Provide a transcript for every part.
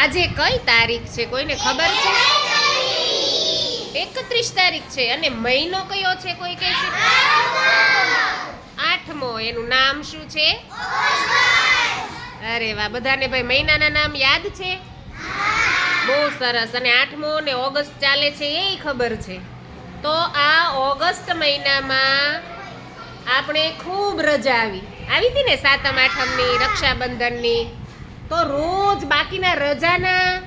આજે કઈ તારીખ છે? કોઈને ખબર છે? એકત્રીસ તારીખ છે અને મહિનો કયો છે કોઈ કહે છે? આઠમો. એનું નામ શું છે? અરે વાહ, બધાને ભાઈ મહિનાના નામ યાદ છે? બહુ સરસ. અને આઠમો ને ઓગસ્ટ ચાલે છે એ ખબર છે. તો આ ઓગસ્ટ મહિનામાં આપણે ખૂબ રજા આવી. આવી હતી ને સાતમ, આઠમની રક્ષાબંધનની? તો રોજ બાકીના રજાના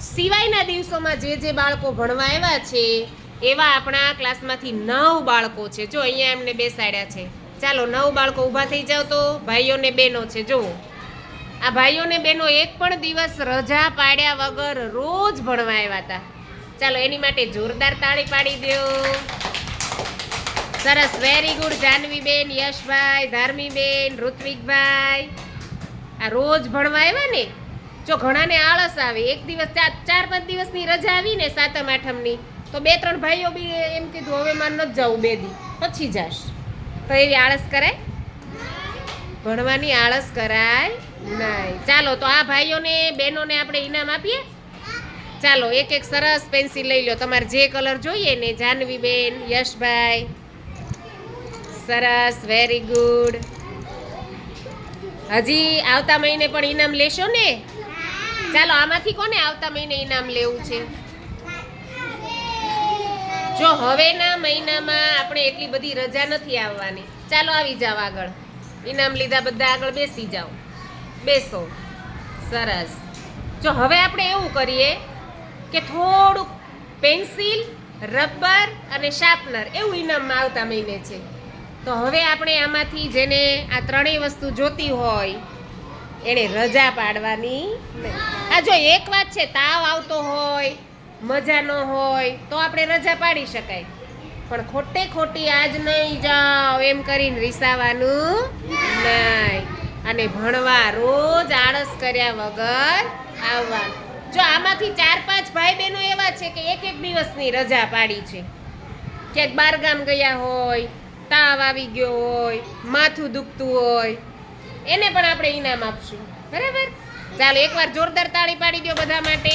સિવાયના દિવસોમાં જે જે બાળકો ભણવા આવ્યા છે, એવા આપણા ક્લાસમાંથી નવ બાળકો છે. જો અહીંયા એમને બેસાડ્યા છે. ચાલો, નવ બાળકો ઊભા થઈ જાવ તો ભાઈઓને બહેનો છે. જુઓ. આ ભાઈઓને બહેનો એક પણ દિવસ રજા પાડ્યા વગર રોજ ભણવા આવ્યા હતા. ચાલો, એની માટે જોરદાર તાળી પાડી દો. સરસ વેરી ગુડ જાનવીબેન, યશભાઈ, ધાર્મીબેન, ઋત્વિકભાઈ. આ રોજ ભણવા આવ્યા ને, જો ઘણાને આળસ આવે, એક દિવસ ચાર ચાર, પાંચ દિવસની રજા આવી ને સાતમ, આઠમની, તો બે, ત્રણ ભાઈઓ બી એમ કીધું, હવે મારે નથી જવું, બે દી, પછી જાશ. તો એવી આળસ કરાય? ભણવાની આળસ કરાય નહીં. ચાલો, તો આ ભાઈઓને, બહેનોને આપણે ઇનામ આપીએ? ચાલો, એક એક સરસ પેન્સિલ લઈ લો. તમારે જે કલર જોઈએ ને, જાનવીબેન, યશભાઈ. સરસ વેરી ગુડ હજી આવતા મહિને પણ ઇનામ લેશો ને? ચાલો, આમાંથી કોને આવતા મહિને ઇનામ લેવું છે? જો હવેના મહિનામાં આપણે એટલી બધી રજા નથી આવવાની. ચાલો, આવી જાઓ આગળ. ઇનામ લીધા બધા આગળ બેસી જાઓ. બેસો. સરસ. જો હવે આપણે એવું કરીએ કે થોડુંક પેન્સિલ, રબર અને શાર્પનર એવું ઇનામમાં આવતા મહિને છે. તો હવે આપણે આમાંથી જેને આ ત્રણેય વસ્તુ જોતી હોય એને રજા પાડવાની આ જો એક વાત છે, તાવ આવતો હોય, મજા ન હોય, તો આપણે રજા પાડી શકાય. પણ ખોટે ખોટી આજ નહીં જાઓ, એમ કરીને રીસાવાનું નહીં. અને ભણવા રોજ આળસ કર્યા વગર આવવા જો આમાંથી ચાર પાંચ ભાઈ બહેનો એવા છે કે એક એક દિવસની રજા પાડી છે. ક્યાંક બાર ગામ ગયા હોય તાવ આવી ગયો હોય, માથું દુખતું હોય, એને પણ આપણે ઇનામ આપશું. બરાબર? ચાલો, એકવાર જોરદાર તાળી પાડી દો બધા માટે.